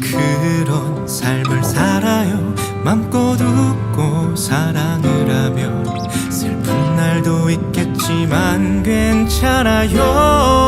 그런 삶을 살아요. 맘껏 웃고 사랑을 하며 슬픈 날도 있겠지만 괜찮아요.